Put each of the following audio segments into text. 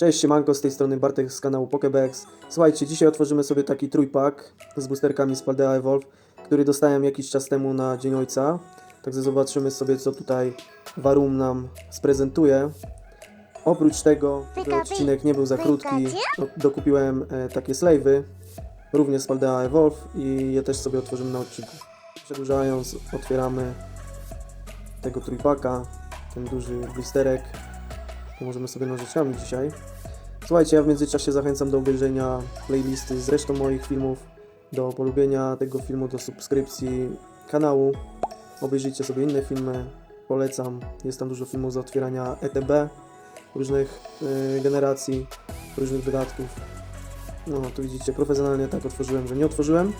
Cześć, siemanko, z tej strony Bartek z kanału Pokebex. Słuchajcie, dzisiaj otworzymy sobie taki trójpak z boosterkami z Paldea Evolve, który dostałem jakiś czas temu na Dzień Ojca. Także zobaczymy sobie, co tutaj Warum nam sprezentuje. Oprócz tego, żeby odcinek nie był za krótki, do- dokupiłem e, takie slajwy, również z Paldea Evolve i je też sobie otworzymy na odcinku. Przedłużając, otwieramy tego trójpaka, ten duży blisterek. Możemy sobie nożyczkami dzisiaj. Słuchajcie, ja w międzyczasie zachęcam do obejrzenia playlisty z resztą moich filmów, do polubienia tego filmu, do subskrypcji kanału. Obejrzyjcie sobie inne filmy, polecam. Jest tam dużo filmów z otwierania ETB, różnych y, generacji, różnych dodatków. No, tu widzicie, profesjonalnie tak otworzyłem, że nie otworzyłem.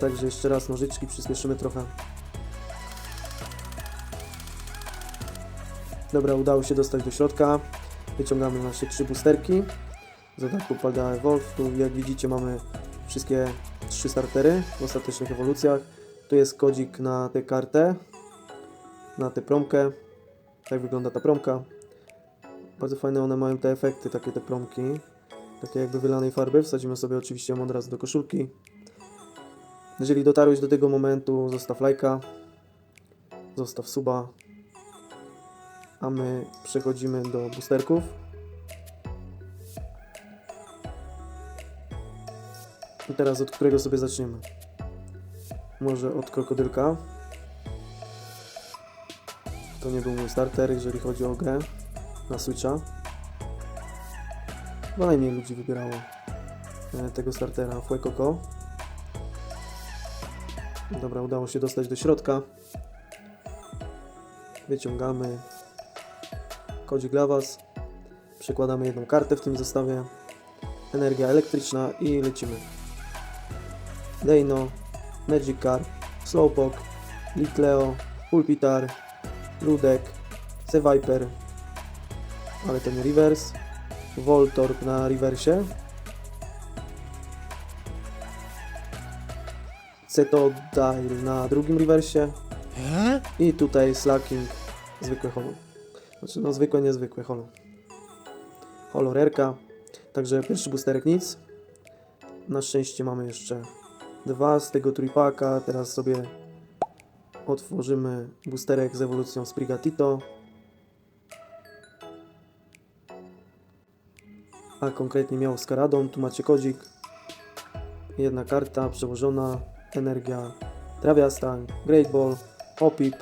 Także jeszcze raz nożyczki, przyspieszymy trochę. Dobra, udało się dostać do środka. Wyciągamy nasze trzy boosterki. Z dodatku Paldea Evolve. Tu jak widzicie mamy wszystkie trzy startery w ostatecznych ewolucjach. Tu jest kodzik na tę kartę, na tę promkę. Tak wygląda ta promka. Bardzo fajne one mają te efekty, takie te promki. Takie jakby wylanej farby. Wsadzimy sobie oczywiście ją od razu do koszulki. Jeżeli dotarłeś do tego momentu, zostaw lajka, zostaw suba, a my przechodzimy do boosterków. I teraz od którego sobie zaczniemy? Może od krokodylka. To nie był mój starter, jeżeli chodzi o grę na Switcha. Najmniej ludzi wybierało e, tego startera Fuecoco. Dobra, udało się dostać do środka. Wyciągamy kodzik dla Was. Przekładamy jedną kartę w tym zestawie. Energia elektryczna i lecimy. Deino, Magikarp, Slowpoke, Litleo, Pulpitar, Ludek, Seviper, ale to nie reverse, Voltorb na reversie, Cetodile na drugim reversie i tutaj Slacking, zwykłe holo. Znaczy, no zwykłe, niezwykłe, holo. Holo rerka. Także pierwszy boosterek nic. Na szczęście mamy jeszcze dwa z tego trójpaka. Teraz sobie otworzymy boosterek z ewolucją Sprigatito. A konkretnie miał z. Tu macie kodzik. Jedna karta przełożona. Energia Trawiasta, Great Ball, Hopip,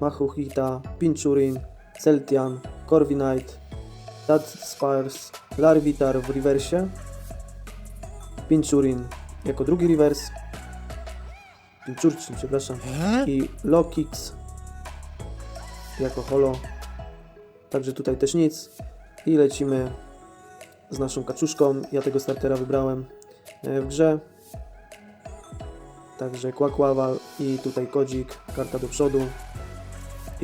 Machuhita, Pinchurin, Celtian, Corviknight, Spars, Larvitar w rewersie, Pinchurin jako drugi rewers, Pinchurcin, przepraszam, i Lokix jako holo. Także tutaj też nic. I lecimy z naszą kaczuszką. Ja tego startera wybrałem e, w grze. Także Quaquaval i tutaj kodzik, karta do przodu.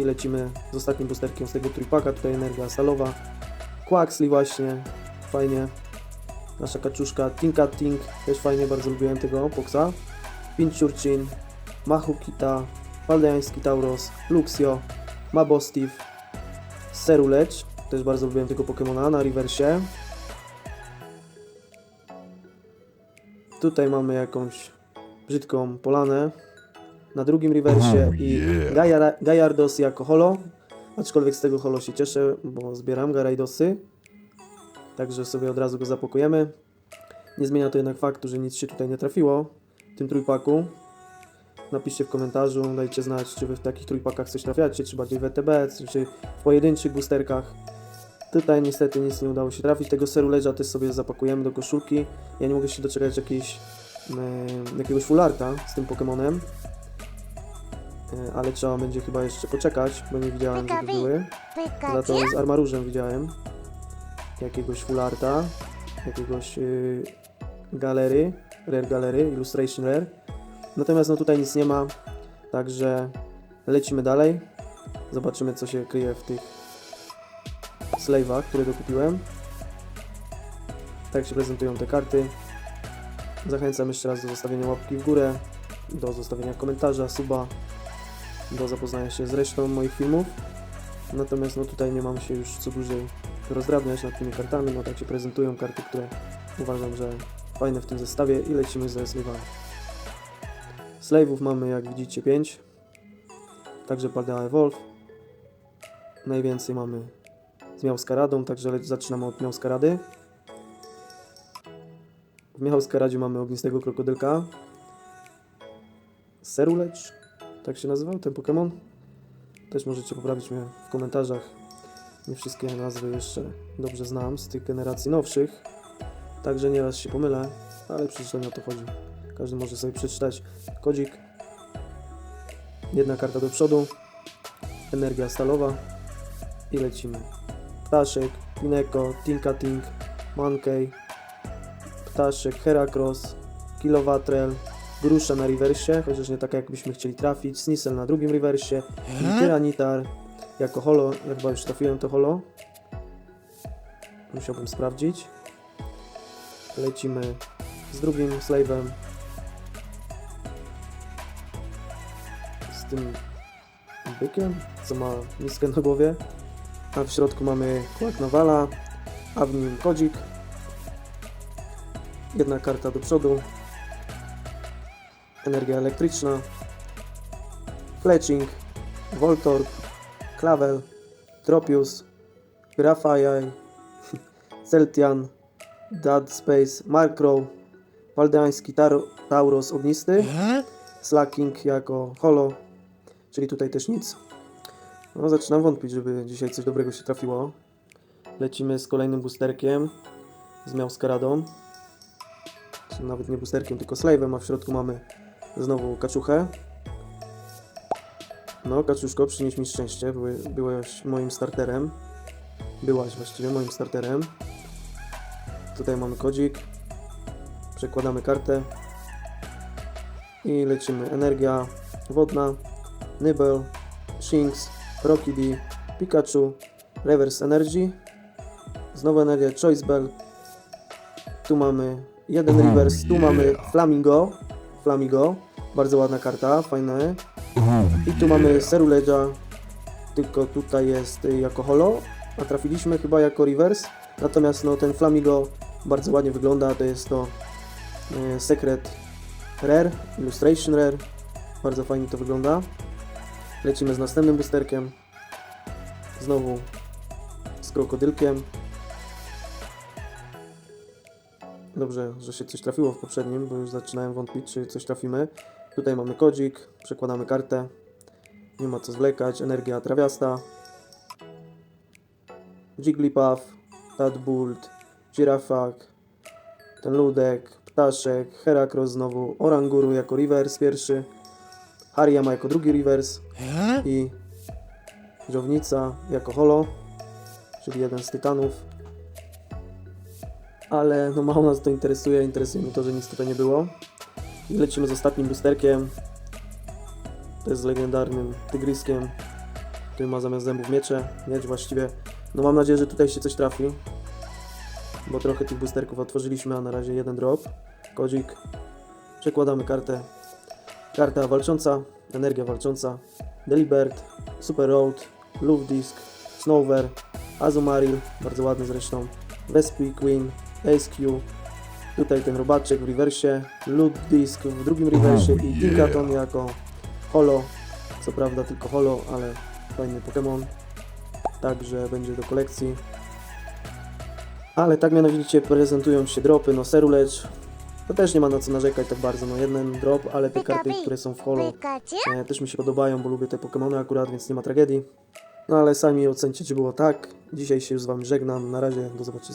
Lecimy z ostatnim boosterkiem z tego trójpaka. Tutaj energia stalowa. Quaxley właśnie, fajnie. Nasza kaczuszka Tinka Tink, też fajnie, bardzo lubiłem tego Poxa. Pinchurchin, Mahukita, Paldeański Tauros, Luxio, Mabostif, Serulecz, też bardzo lubiłem tego Pokemona na reversie. Tutaj mamy jakąś brzydką polanę na drugim reversie Oh, i yeah. Gajardos jako holo. Aczkolwiek z tego holo się cieszę, bo zbieram Garaidosy. Także sobie od razu go zapakujemy. Nie zmienia to jednak faktu, że nic się tutaj nie trafiło w tym trójpaku. Napiszcie w komentarzu, dajcie znać, czy wy w takich trójpakach coś trafiacie, czy bardziej w ETB, czy w pojedynczych boosterkach. Tutaj niestety nic nie udało się trafić. Tego seruleża też sobie zapakujemy do koszulki. Ja nie mogę się doczekać jakiejś, e, jakiegoś fularta z tym Pokemonem. E, ale trzeba będzie chyba jeszcze poczekać, bo nie widziałem, żeby były. Za to z armarurzem widziałem jakiegoś fularta, jakiegoś yy, galery, rare galery, illustration rare. Natomiast no tutaj nic nie ma, także lecimy dalej. Zobaczymy co się kryje w tych slave'ach, które dokupiłem. Tak się prezentują te karty. Zachęcam jeszcze raz do zostawienia łapki w górę, do zostawienia komentarza, suba, do zapoznania się z resztą moich filmów. Natomiast no tutaj nie mam się już co dłużej rozdrabniać nad tymi kartami, no tak się prezentują karty, które uważam, że fajne w tym zestawie i lecimy ze slave'ami. Slave'ów mamy jak widzicie 5, także pada Evolve. Najwięcej mamy z Miałskaradą, także zaczynamy od Miałskarady. W Miałskaradzie mamy ognistego krokodylka. Serulecz, tak się nazywał ten Pokémon? Też możecie poprawić mnie w komentarzach. Nie wszystkie nazwy jeszcze dobrze znam z tych generacji nowszych. Także nieraz się pomylę, ale przecież nie o to chodzi. Każdy może sobie przeczytać. Kodzik. Jedna karta do przodu. Energia stalowa. I lecimy. Ptaszek, Pineko, Tinkating, Mankey, Ptaszek, Heracross, Kilowatrel, Grusza na rewersie, chociaż nie tak jakbyśmy chcieli trafić, Snisel na drugim rewersie i Tyranitar jako holo, jak chyba już trafiłem to holo. Musiałbym sprawdzić. Lecimy z drugim slave'em. Z tym bykiem, co ma miskę na głowie. A w środku mamy kłak Nawala, a w nim kodzik. Jedna karta do przodu. Energia elektryczna. Fletching, Voltorb, Clavel, Tropius, Grafaiai, Celtian, Dead Space, Markrow, Waldeański Tar- Tauros Ognisty, Slacking jako holo, czyli tutaj też nic. No, zaczynam wątpić, żeby dzisiaj coś dobrego się trafiło. Lecimy z kolejnym boosterkiem z Miałskaradą. Czy Nawet nie boosterkiem, tylko slave'em, a w środku mamy znowu kaczuchę. No, kaczuszko, przynieś mi szczęście. Były, byłeś moim starterem. Byłaś właściwie moim starterem. Tutaj mamy kodzik. Przekładamy kartę. I lecimy. Energia wodna, Nibel, Shinx, Rocky D, Pikachu, Reverse Energy. Znowu energia Choice Bell. Tu mamy jeden reverse, tu mamy Flamingo. Flamingo. Bardzo ładna karta, fajne. I tu mamy Seruleja, tylko tutaj jest jako holo, a trafiliśmy chyba jako reverse. Natomiast no, ten Flamigo bardzo ładnie wygląda, to jest to y, Secret Rare, Illustration Rare. Bardzo fajnie to wygląda. Lecimy z następnym boosterkiem. Znowu z krokodylkiem. Dobrze, że się coś trafiło w poprzednim, bo już zaczynałem wątpić, czy coś trafimy. Tutaj mamy kodzik, przekładamy kartę. Nie ma co zwlekać. Energia trawiasta. Jigglypuff, Tadbult, Girafak, ten ludek, ptaszek, Heracross znowu, Oranguru jako reverse pierwszy, Hariyama jako drugi reverse i Żownica jako holo, czyli jeden z tytanów. Ale no mało nas to interesuje, interesuje mnie to, że nic tutaj nie było. I lecimy z ostatnim boosterkiem. To jest z legendarnym tygryskiem, który ma zamiast zębów miecze, miecz właściwie. No mam nadzieję, że tutaj się coś trafi, bo trochę tych boosterków otworzyliśmy, a na razie jeden drop. Kodzik. Przekładamy kartę. Karta walcząca, energia walcząca, Delibert, Super Road, Luftdisk, Snover, Azumaril, bardzo ładny zresztą, Vespi Queen, Ace Q, tutaj ten robaczek w rewersie, Luftdisk w drugim rewersie i Tinkaton jako holo, co prawda tylko holo, ale fajny Pokémon, także będzie do kolekcji. Ale tak mianowicie prezentują się dropy, no Serulecz, to też nie ma na co narzekać tak bardzo, no jeden drop, ale te karty, które są w holo? E, też mi się podobają, bo lubię te Pokémony akurat, więc nie ma tragedii. No ale sami ocencie, czy było tak. Dzisiaj się już z Wami żegnam. Na razie, do zobaczyska.